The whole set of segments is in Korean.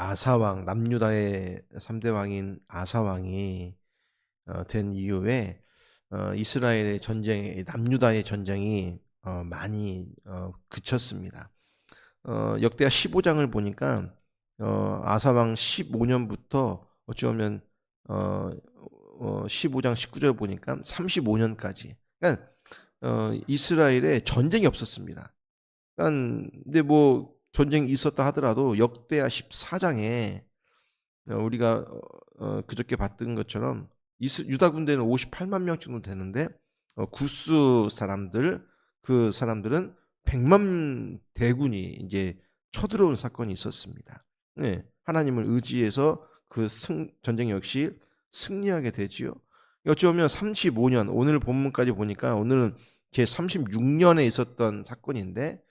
아사왕 남유다의 3대 왕인 아사왕이 어, 된 이후에 어, 이스라엘의 전쟁, 남유다의 전쟁이 어, 많이 어, 그쳤습니다. 어, 역대하 15장을 보니까 어, 아사왕 15년부터 어찌 보면 어, 어, 15장 19절 보니까 35년까지. 그러니까 어, 이스라엘에 전쟁이 없었습니다. 그러니까 근데 뭐 전쟁이 있었다 하더라도 역대하 14장에 어, 우리가 어, 어, 그저께 봤던 것처럼 유다 군대는 58만 명 정도 되는데 어, 구스 사람들 그 사람들은 100만 대군이 이제 쳐들어온 사건이 있었습니다. 네, 하나님을 의지해서 그 승, 전쟁 역시 승리하게 되지요. 어쩌면 35년 오늘 본문까지 보니까 오늘은 제 36년에 있었던 사건인데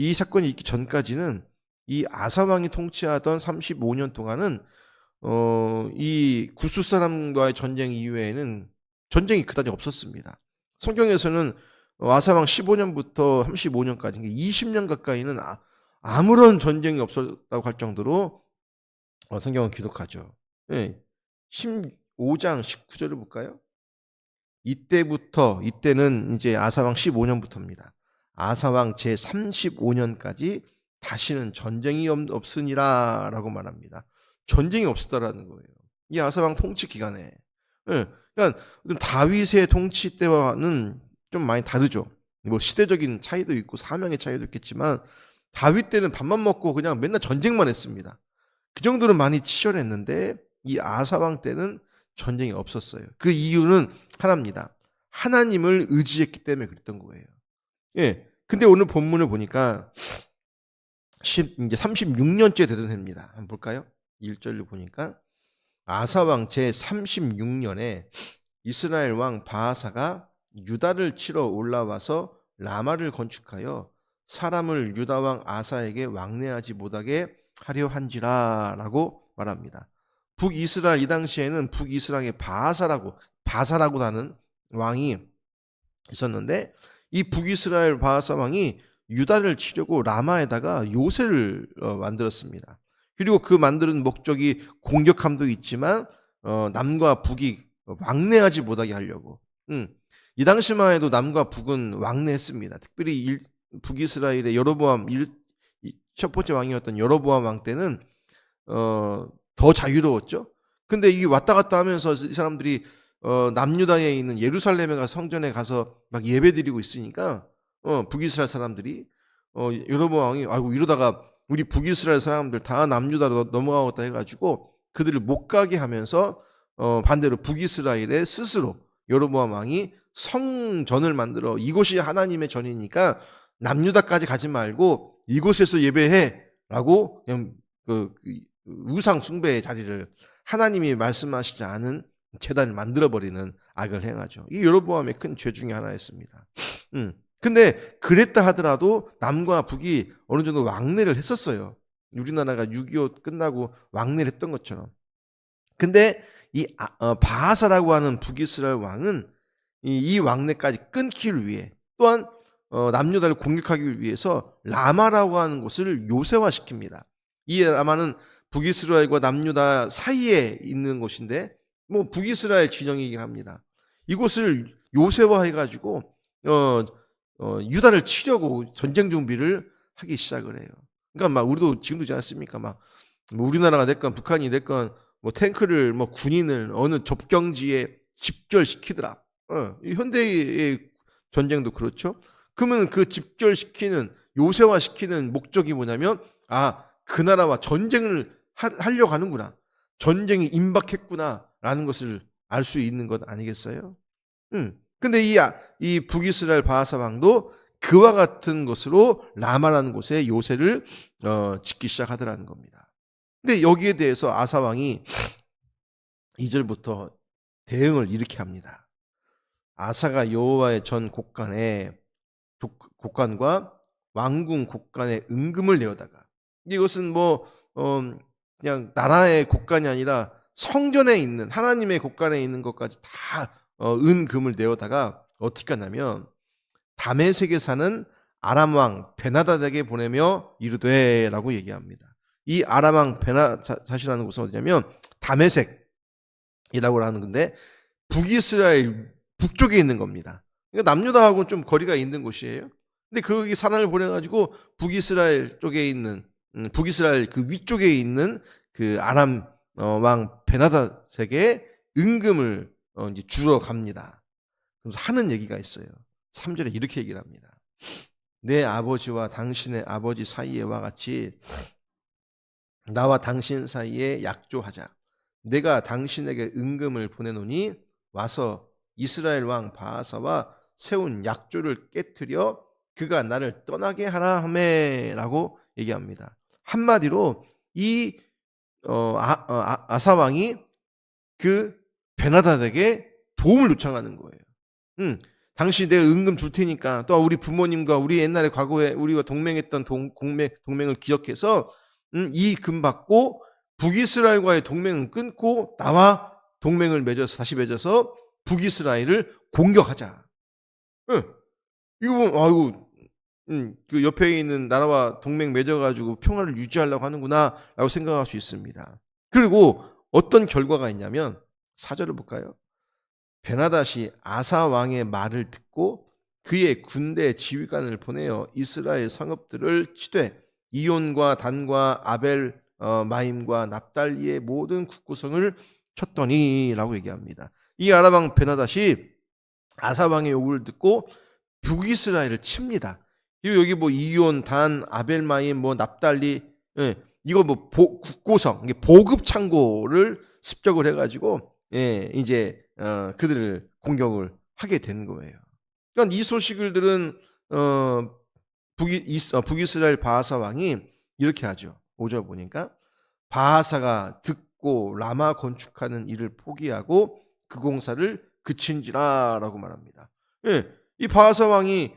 이 사건이 있기 전까지는 이 아사왕이 통치하던 35년 동안은 어, 이 구스 사람과의 전쟁 이후에는 전쟁이 그다지 없었습니다. 성경에서는 아사왕 15년부터 35년까지 20년 가까이는 아, 아무런 전쟁이 없었다고 할 정도로 어, 성경은 기록하죠. 예. 15장 19절을 볼까요? 이때부터 이때는 이제 아사왕 15년부터입니다. 아사왕 제 35년까지 다시는 전쟁이 없- 없으니라 라고 말합니다. 전쟁이 없었다라는 거예요. 이 아사왕 통치 기간에. 예. 그러니까 좀 다윗의 통치 때와는 좀 많이 다르죠. 뭐 시대적인 차이도 있고 사명의 차이도 있겠지만 다윗 때는 밥만 먹고 그냥 맨날 전쟁만 했습니다. 그 정도로 많이 치열했는데 이 아사왕 때는 전쟁이 없었어요. 그 이유는 하나입니다. 하나님을 의지했기 때문에 그랬던 거예요. 예. 근데 오늘 본문을 보니까 10, 이제 36년째 되던 해입니다. 한번 볼까요? 1절을 보니까 아사 왕 제 36년에 이스라엘 왕 바하사가 유다를 치러 올라와서 라마를 건축하여 사람을 유다 왕 아사에게 왕래하지 못하게 하려 한지라라고 말합니다. 북이스라엘 이 당시에는 북이스라엘의 바하사라고 바사라고 하는 왕이 있었는데 이 북이스라엘 바하사 왕이 유다를 치려고 라마에다가 요새를 어, 만들었습니다. 그리고 그 만드는 목적이 공격함도 있지만 어, 남과 북이 왕래하지 못하게 하려고. 음. 이 당시만 해도 남과 북은 왕래했습니다. 특별히 일, 북이스라엘의 여로보암 일, 이- 첫 번째 왕이었던 여로보암 왕 때는 어, 더 자유로웠죠. 근데 이게 왔다 갔다 하면서 이 사람들이 어, 남유다에 있는 예루살렘에 가서 성전에 가서 막 예배드리고 있으니까 어, 북이스라엘 사람들이 어, 여로보암 왕이 아이고 이러다가 우리 북이스라엘 사람들 다 남유다로 넘어가겠다 해가지고 그들을 못 가게 하면서 어, 반대로 북이스라엘에 스스로 여로보암 왕이 성전을 만들어 이곳이 하나님의 전이니까 남유다까지 가지 말고 이곳에서 예배해라고 그냥 그, 그 우상 숭배의 자리를 하나님이 말씀하시지 않은 재단을 만들어 버리는 악을 행하죠. 이 여로보암의 큰 죄 중에 하나였습니다. 음. 근데 그랬다 하더라도 남과 북이 어느 정도 왕래를 했었어요. 우리나라가 6.25 끝나고 왕래를 했던 것처럼. 근데 이 아- 어, 바하사라고 하는 북이스라엘 왕은 이, 이 왕래까지 끊기를 위해 또한 어, 남유다를 공격하기 위해서 라마라고 하는 곳을 요새화시킵니다. 이 라마는 북이스라엘과 남유다 사이에 있는 곳인데 뭐 북이스라엘 진영이긴 합니다. 이곳을 요새화해가지고 어, 어, 유다를 치려고 전쟁 준비를 하기 시작을 해요. 그러니까 막 우리도 지금도 있지 않습니까? 막 뭐 우리나라가 됐건 북한이 됐건 뭐 탱크를 뭐 군인을 어느 접경지에 집결시키더라. 어, 이 현대의 전쟁도 그렇죠. 그러면 그 집결시키는 요새화시키는 목적이 뭐냐면 아 그 나라와 전쟁을 하, 하려고 하는구나. 전쟁이 임박했구나 라는 것을 알 수 있는 것 아니겠어요? 음. 근데 이, 아- 이 북이스라엘 바하사 왕도 그와 같은 것으로 라마라는 곳에 요새를 어, 짓기 시작하더라는 겁니다. 근데 여기에 대해서 아사 왕이 2절부터 대응을 이렇게 합니다. 아사가 여호와의 전 곡간에 족- 곡간과 왕궁 곡간에 은금을 내어다가 이것은 뭐 어, 그냥 나라의 곡간이 아니라 성전에 있는 하나님의 곡간에 있는 것까지 다 어, 은금을 내어다가 어떻게 하냐면 다메섹에 사는 아람 왕 베나다에게 보내며 이르되라고 얘기합니다. 이 아람 왕 베나사시라는 곳은 어디냐면 다메섹이라고 하는 건데 북이스라엘 북쪽에 있는 겁니다. 그러니까 남유다하고는 좀 거리가 있는 곳이에요. 근데 거기 사람을 보내가지고 북이스라엘 쪽에 있는 음, 북이스라엘 그 위쪽에 있는 그 아람 어, 왕 베나다색에 은금을 어, 이제 주러 갑니다. 그래서 하는 얘기가 있어요. 3절에 이렇게 얘기를 합니다. 내 아버지와 당신의 아버지 사이에와 같이 나와 당신 사이에 약조하자. 내가 당신에게 은금을 보내노니 와서 이스라엘 왕 바하사와 세운 약조를 깨뜨려 그가 나를 떠나게 하라 하매라고 얘기합니다. 한마디로 이 어, 아, 어, 아, 아사 왕이 그 베나다에게 도움을 요청하는 거예요. 음, 당신 내가 은금 줄 테니까 또 우리 부모님과 우리 옛날에 과거에 우리가 동맹했던 동, 동맹, 동맹을 기억해서 음, 이금 받고 북이스라엘과의 동맹을 끊고 나와 동맹을 맺어서 다시 맺어서 북이스라엘을 공격하자. 응. 이거 보면 아이고 음, 그 옆에 있는 나라와 동맹 맺어가지고 평화를 유지하려고 하는구나라고 생각할 수 있습니다. 그리고 어떤 결과가 있냐면 사절을 볼까요? 베나다시 아사 왕의 말을 듣고 그의 군대 지휘관을 보내어 이스라엘 성읍들을 치되 이온과 단과 아벨 어, 마임과 납달리의 모든 국구성을 쳤더니라고 얘기합니다. 이 아라방 베나다시 아사 왕의 요구를 듣고 북이스라엘을 칩니다. 그리고 여기 뭐 이온, 단, 아벨 마임, 뭐 납달리, 예, 이거 뭐 보, 국고성, 보급 창고를 습적을 해가지고 예, 이제 어, 그들을 공격을 하게 된 거예요. 그러니까 이 소식을 들은 어, 북이, 어, 북이스라엘 바하사 왕이 이렇게 하죠. 5절 보니까 바하사가 듣고 라마 건축하는 일을 포기하고 그 공사를 그친지라라고 말합니다. 예, 이 바하사 왕이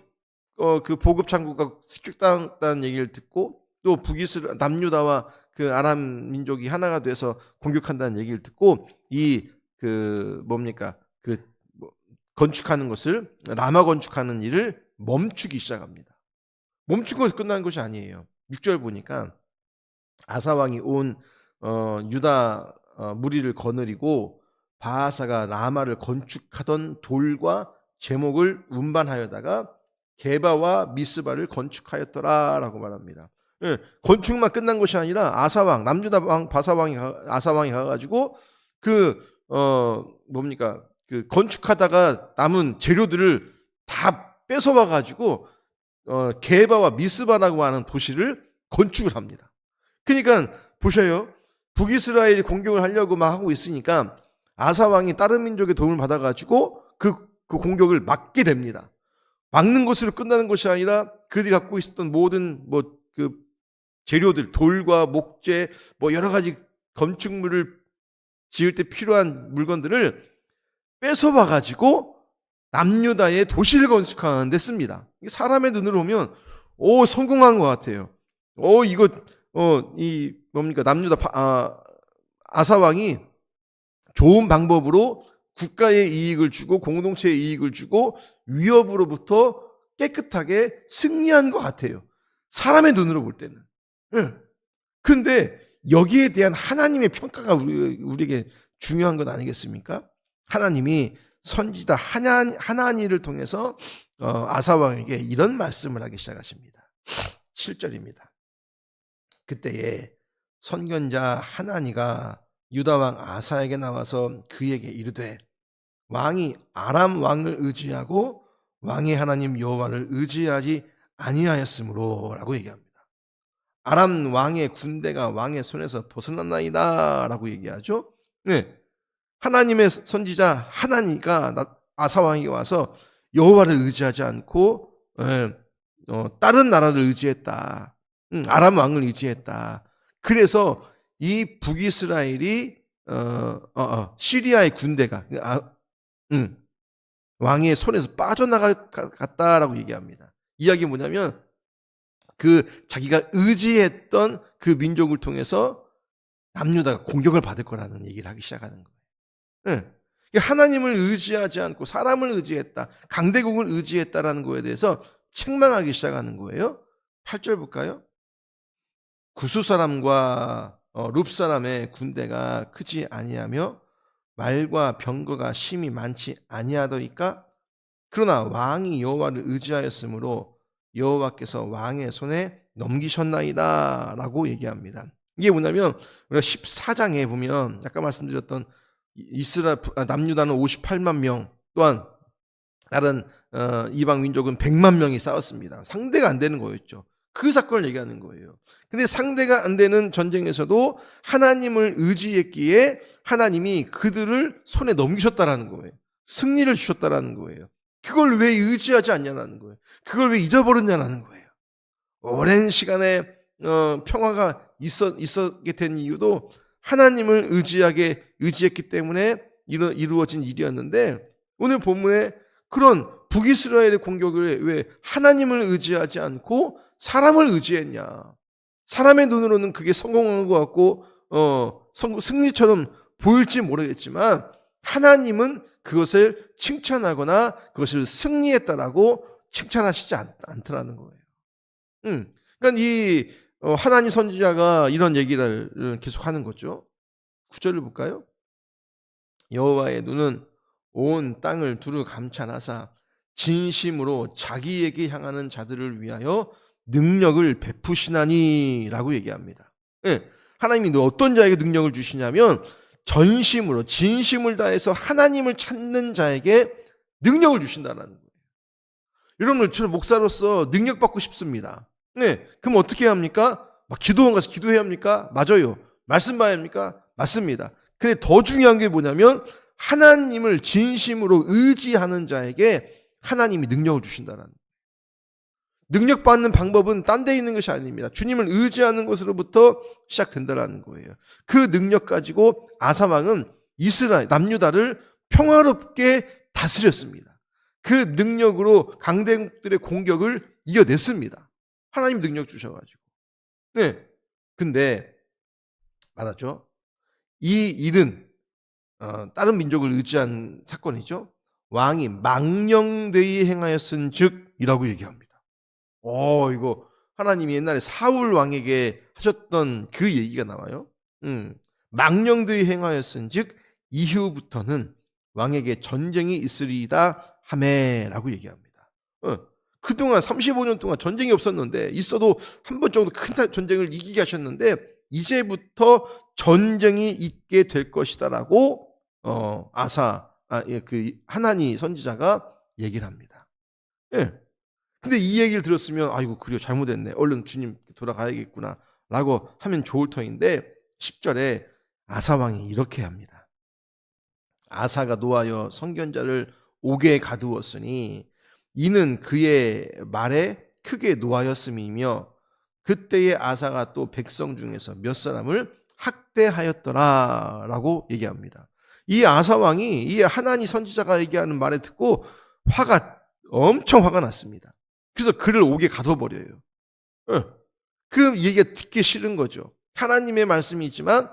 어, 그 보급 창구가 습격당했다는 얘기를 듣고 또 북이스라 남유다와 그 아람 민족이 하나가 돼서 공격한다는 얘기를 듣고 이 그 뭡니까 그 뭐, 건축하는 것을 라마 건축하는 일을 멈추기 시작합니다. 멈추고 끝난 것이 아니에요. 6절 보니까 아사 왕이 온 어, 유다 어, 무리를 거느리고 바하사가 라마를 건축하던 돌과 제목을 운반하여다가 게바와 미스바를 건축하였더라라고 말합니다. 예, 건축만 끝난 것이 아니라 아사왕 남유다 왕 바사왕이 아사왕이 가가지고 그 어 뭡니까 그 건축하다가 남은 재료들을 다 뺏어와 가지고 어 게바와 미스바라고 하는 도시를 건축을 합니다. 그러니까 보셔요. 북이스라엘이 공격을 하려고 막 하고 있으니까 아사 왕이 다른 민족의 도움을 받아 가지고 그, 그 공격을 막게 됩니다. 막는 것으로 끝나는 것이 아니라 그들이 갖고 있었던 모든 뭐 그 재료들 돌과 목재 뭐 여러 가지 건축물을 지을 때 필요한 물건들을 뺏어와 가지고 남유다의 도시를 건축하는 데 씁니다. 사람의 눈으로 보면 오 성공한 것 같아요. 오 이거 어 이 뭡니까 남유다 아, 아사 왕이 좋은 방법으로 국가의 이익을 주고 공동체의 이익을 주고 위협으로부터 깨끗하게 승리한 것 같아요. 사람의 눈으로 볼 때는. 예. 근데 여기에 대한 하나님의 평가가 우리, 우리에게 중요한 것 아니겠습니까? 하나님이 선지자 하나, 하나니를 통해서 어, 아사왕에게 이런 말씀을 하기 시작하십니다. 7절입니다. 그때에 선견자 하나니가 유다왕 아사에게 나와서 그에게 이르되 왕이 아람 왕을 의지하고 왕의 하나님 여호와를 의지하지 아니하였으므로라고 얘기합니다. 아람 왕의 군대가 왕의 손에서 벗어났나이다라고 얘기하죠. 네. 하나님의 선지자 하나니가 아사 왕이 와서 여호와를 의지하지 않고 예, 어, 다른 나라를 의지했다. 음, 아람 왕을 의지했다. 그래서 이 북이스라엘이 어, 어, 어, 시리아의 군대가 아, 음, 왕의 손에서 빠져나갔다라고 얘기합니다. 이야기 뭐냐면 그 자기가 의지했던 그 민족을 통해서 남유다가 공격을 받을 거라는 얘기를 하기 시작하는 거예요. 네. 하나님을 의지하지 않고 사람을 의지했다, 강대국을 의지했다라는 거에 대해서 책망하기 시작하는 거예요. 8절 볼까요? 구수 사람과 어, 룹 사람의 군대가 크지 아니하며 말과 병거가 심히 많지 아니하더이까 그러나 왕이 여호와를 의지하였으므로 여호와께서 왕의 손에 넘기셨나이다 라고 얘기합니다. 이게 뭐냐면 우리가 14장에 보면 아까 말씀드렸던 이스라엘 아, 남유다는 58만 명 또한 다른 어, 이방 민족은 100만 명이 싸웠습니다. 상대가 안 되는 거였죠. 그 사건을 얘기하는 거예요. 근데 상대가 안 되는 전쟁에서도 하나님을 의지했기에 하나님이 그들을 손에 넘기셨다라는 거예요. 승리를 주셨다라는 거예요. 그걸 왜 의지하지 않냐라는 거예요. 그걸 왜 잊어버렸냐라는 거예요. 오랜 시간에 어, 평화가 있었, 있었게 된 이유도 하나님을 의지하게 의지했기 때문에 이루, 이루 어진 일이었는데 오늘 본문에 그런 북이스라엘의 공격을 왜 하나님을 의지하지 않고 사람을 의지했냐. 사람의 눈으로는 그게 성공한 것 같고 어, 성- 승리처럼 보일지 모르겠지만 하나님은 그것을 칭찬하거나 그것을 승리했다라고 칭찬하시지 않, 않더라는 거예요. 음, 그러니까 이 어, 하나님 선지자가 이런 얘기를 계속 하는 거죠. 구절을 볼까요? 여호와의 눈은 온 땅을 두루 감찰하사 진심으로 자기에게 향하는 자들을 위하여 능력을 베푸시나니라고 얘기합니다. 예, 하나님이 너 어떤 자에게 능력을 주시냐면 전심으로 진심을 다해서 하나님을 찾는 자에게 능력을 주신다는 거예요. 여러분 저는 목사로서 능력 받고 싶습니다. 네, 그럼 어떻게 합니까? 막 기도원 가서 기도해야 합니까? 맞아요. 말씀 봐야 합니까? 맞습니다. 근데 더 중요한 게 뭐냐면 하나님을 진심으로 의지하는 자에게 하나님이 능력을 주신다는 거예요. 능력 받는 방법은 딴 데 있는 것이 아닙니다. 주님을 의지하는 것으로부터 시작된다는 거예요. 그 능력 가지고 아사왕은 이스라엘 남유다를 평화롭게 다스렸습니다. 그 능력으로 강대국들의 공격을 이겨냈습니다. 하나님 능력 주셔가지고. 네. 근데 말하죠. 이 일은 어, 다른 민족을 의지한 사건이죠. 왕이 망령되이 행하였은 즉이라고 얘기합니다. 어, 이거 하나님이 옛날에 사울 왕에게 하셨던 그 얘기가 나와요. 음, 망령되이 행하였은즉 이후부터는 왕에게 전쟁이 있으리이다 하매라고 얘기합니다. 어, 그동안 35년 동안 전쟁이 없었는데 있어도 한 번 정도 큰 전쟁을 이기게 하셨는데 이제부터 전쟁이 있게 될 것이다라고 어, 아사 아, 예, 그 하나니 선지자가 얘기를 합니다. 예. 근데 이 얘기를 들었으면 아이고 그려 잘못했네. 얼른 주님 돌아가야겠구나 라고 하면 좋을 터인데 10절에 아사 왕이 이렇게 합니다. 아사가 노하여 선견자를 옥에 가두었으니 이는 그의 말에 크게 노하였음이며 그때의 아사가 또 백성 중에서 몇 사람을 학대하였더라 라고 얘기합니다. 이 아사 왕이 이 하나니 선지자가 얘기하는 말에 듣고 화가 엄청 화가 났습니다. 그래서 그를 옥에 가둬버려요. 어. 그 얘기가 듣기 싫은 거죠. 하나님의 말씀이 있지만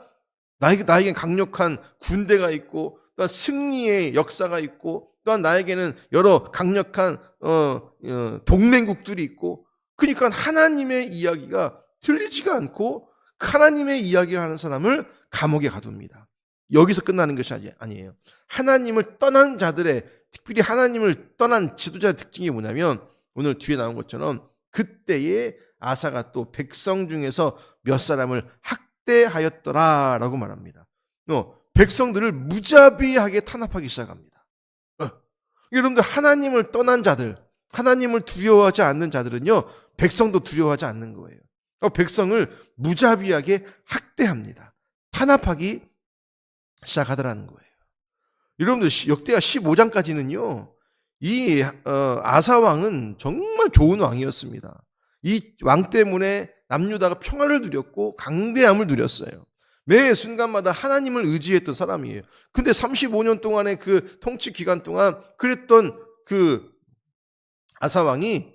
나에게 나에겐 강력한 군대가 있고 또 승리의 역사가 있고 또한 나에게는 여러 강력한 어, 어, 동맹국들이 있고 그러니까 하나님의 이야기가 들리지가 않고 하나님의 이야기를 하는 사람을 감옥에 가둡니다. 여기서 끝나는 것이 아니- 아니에요. 하나님을 떠난 자들의 특별히 하나님을 떠난 지도자의 특징이 뭐냐면 오늘 뒤에 나온 것처럼 그때에 아사가 또 백성 중에서 몇 사람을 학대하였더라라고 말합니다. 어, 백성들을 무자비하게 탄압하기 시작합니다. 어, 여러분들 하나님을 떠난 자들, 하나님을 두려워하지 않는 자들은요 백성도 두려워하지 않는 거예요. 어, 백성을 무자비하게 학대합니다. 탄압하기 시작하더라는 거예요. 여러분들 시- 역대하 15장까지는요. 이 어, 아사 왕은 정말 좋은 왕이었습니다. 이 왕 때문에 남유다가 평화를 누렸고 강대함을 누렸어요. 매 순간마다 하나님을 의지했던 사람이에요. 근데 35년 동안의 그 통치 기간 동안 그랬던 그 아사 왕이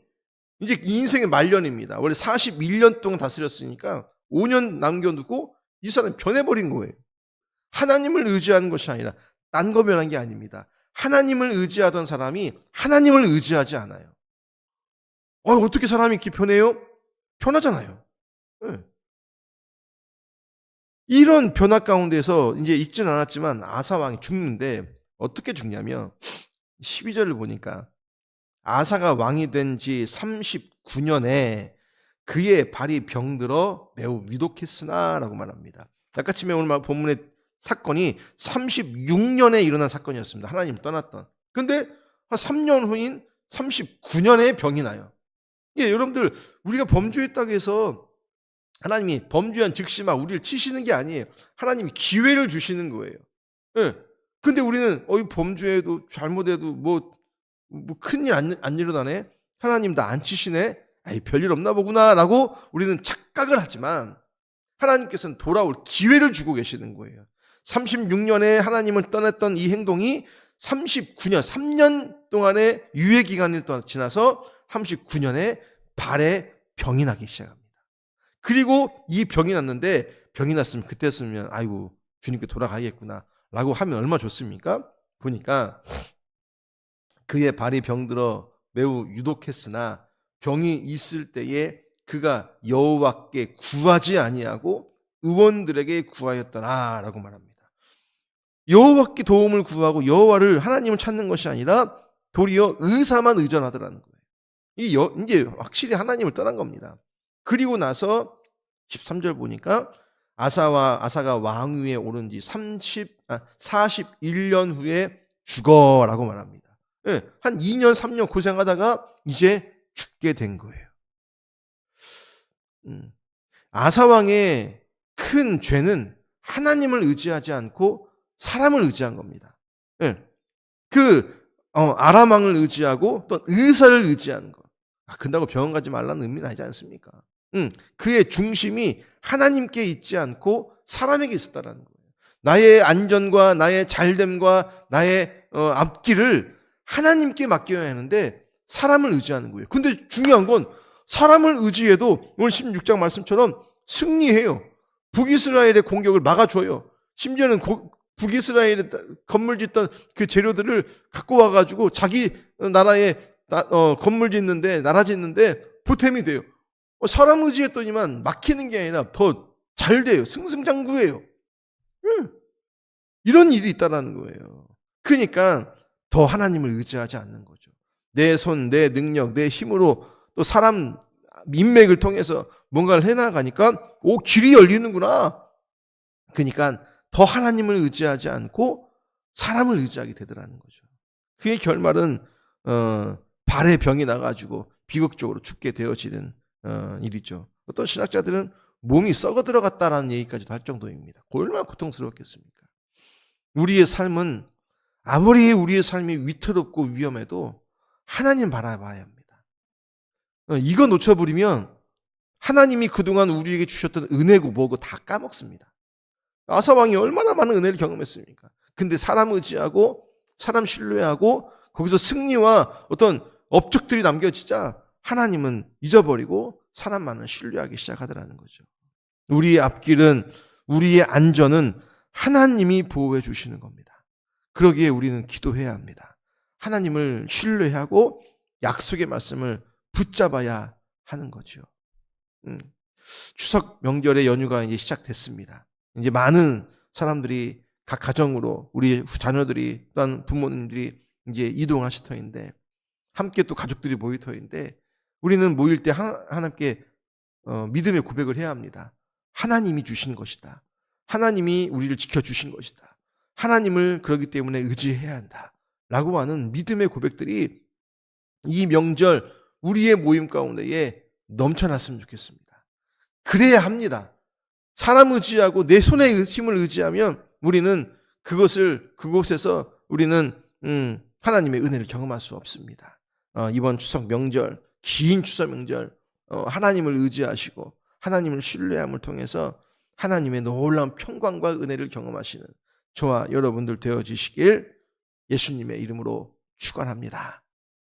이제 인생의 말년입니다. 원래 41년 동안 다스렸으니까 5년 남겨두고 이 사람이 변해버린 거예요. 하나님을 의지하는 것이 아니라 딴 거 변한 게 아닙니다. 하나님을 의지하던 사람이 하나님을 의지하지 않아요. 어, 어떻게 사람이 이렇게 변해요? 변하잖아요. 예. 이런 변화 가운데서 이제 읽진 않았지만 아사 왕이 죽는데 어떻게 죽냐면 12절을 보니까 아사가 왕이 된 지 39년에 그의 발이 병들어 매우 위독했으나 라고 말합니다. 아까 치면 오늘 말 본문의 사건이 36년에 일어난 사건이었습니다. 하나님을 떠났던. 근데 한 3년 후인 39년에 병이 나요. 예, 여러분들 우리가 범죄했다고 해서 하나님이 범죄한 즉시만 우리를 치시는 게 아니에요. 하나님이 기회를 주시는 거예요. 예. 근데 우리는 어이 범죄해도 잘못해도 뭐, 뭐 큰일 안, 안 일어나네. 하나님 나 안 치시네. 아이 별일 없나 보구나라고 우리는 착각을 하지만 하나님께서는 돌아올 기회를 주고 계시는 거예요. 36년에 하나님을 떠났던 이 행동이 39년, 3년 동안의 유예 기간이 지나서 39년에 발에 병이 나기 시작합니다. 그리고 이 병이 났는데 병이 났으면 그때였으면 아이고 주님께 돌아가야겠구나 라고 하면 얼마 좋습니까? 보니까 그의 발이 병들어 매우 유독했으나 병이 있을 때에 그가 여호와께 구하지 아니하고 의원들에게 구하였더라라고 말합니다. 여호와께 도움을 구하고 여호와를 하나님을 찾는 것이 아니라 도리어 의사만 의존하더라는 거예요. 이 여, 이제 확실히 하나님을 떠난 겁니다. 그리고 나서 13절 보니까 아사와 아사가 왕위에 오른 지 30, 아, 41년 후에 죽어라고 말합니다. 예, 한 2년, 3년 고생하다가 이제 죽게 된 거예요. 음, 아사 왕의 큰 죄는 하나님을 의지하지 않고 사람을 의지한 겁니다. 예, 그 어, 아람 왕을 의지하고 또 의사를 의지하는 것. 아, 근다고 병원 가지 말라는 의미는 아니지 않습니까? 음, 그의 중심이 하나님께 있지 않고 사람에게 있었다라는 거예요. 나의 안전과 나의 잘됨과 나의 어, 앞길을 하나님께 맡겨야 하는데 사람을 의지하는 거예요. 근데 중요한 건 사람을 의지해도 오늘 16장 말씀처럼 승리해요. 북이스라엘의 공격을 막아줘요. 심지어는 고, 북이스라엘에 건물 짓던 그 재료들을 갖고 와가지고 자기 나라에 나, 어, 건물 짓는데 나라 짓는데 보탬이 돼요. 어, 사람 의지했더니만 막히는 게 아니라 더 잘 돼요. 승승장구해요. 응. 이런 일이 있다라는 거예요. 그러니까 더 하나님을 의지하지 않는 거죠. 내 손, 내 능력, 내 힘으로 또 사람 인맥을 통해서 뭔가를 해나가니까 오 길이 열리는구나. 그러니까 더 하나님을 의지하지 않고 사람을 의지하게 되더라는 거죠. 그의 결말은 어, 발에 병이 나가지고 비극적으로 죽게 되어지는 어, 일이죠. 어떤 신학자들은 몸이 썩어 들어갔다라는 얘기까지도 할 정도입니다. 얼마나 고통스럽겠습니까? 우리의 삶은 아무리 우리의 삶이 위태롭고 위험해도 하나님 바라봐야 합니다. 어, 이거 놓쳐버리면 하나님이 그동안 우리에게 주셨던 은혜고 뭐고 다 까먹습니다. 아사 왕이 얼마나 많은 은혜를 경험했습니까? 근데 사람 의지하고 사람 신뢰하고 거기서 승리와 어떤 업적들이 남겨지자 하나님은 잊어버리고 사람만은 신뢰하기 시작하더라는 거죠. 우리의 앞길은 우리의 안전은 하나님이 보호해 주시는 겁니다. 그러기에 우리는 기도해야 합니다. 하나님을 신뢰하고 약속의 말씀을 붙잡아야 하는 거죠. 음. 추석 명절의 연휴가 이제 시작됐습니다. 이제 많은 사람들이 각 가정으로 우리 자녀들이 또한 부모님들이 이제 이동하실 터인데 함께 또 가족들이 모일 터인데 우리는 모일 때 하나님께 어, 믿음의 고백을 해야 합니다. 하나님이 주신 것이다. 하나님이 우리를 지켜주신 것이다. 하나님을 그러기 때문에 의지해야 한다. 라고 하는 믿음의 고백들이 이 명절 우리의 모임 가운데에 넘쳐났으면 좋겠습니다. 그래야 합니다. 사람 의지하고 내 손의 힘을 의지하면 우리는 그것을 그곳에서 우리는 음, 하나님의 은혜를 경험할 수 없습니다. 어, 이번 추석 명절, 긴 추석 명절 어, 하나님을 의지하시고 하나님을 신뢰함을 통해서 하나님의 놀라운 평강과 은혜를 경험하시는 저와 여러분들 되어지시길 예수님의 이름으로 축원합니다.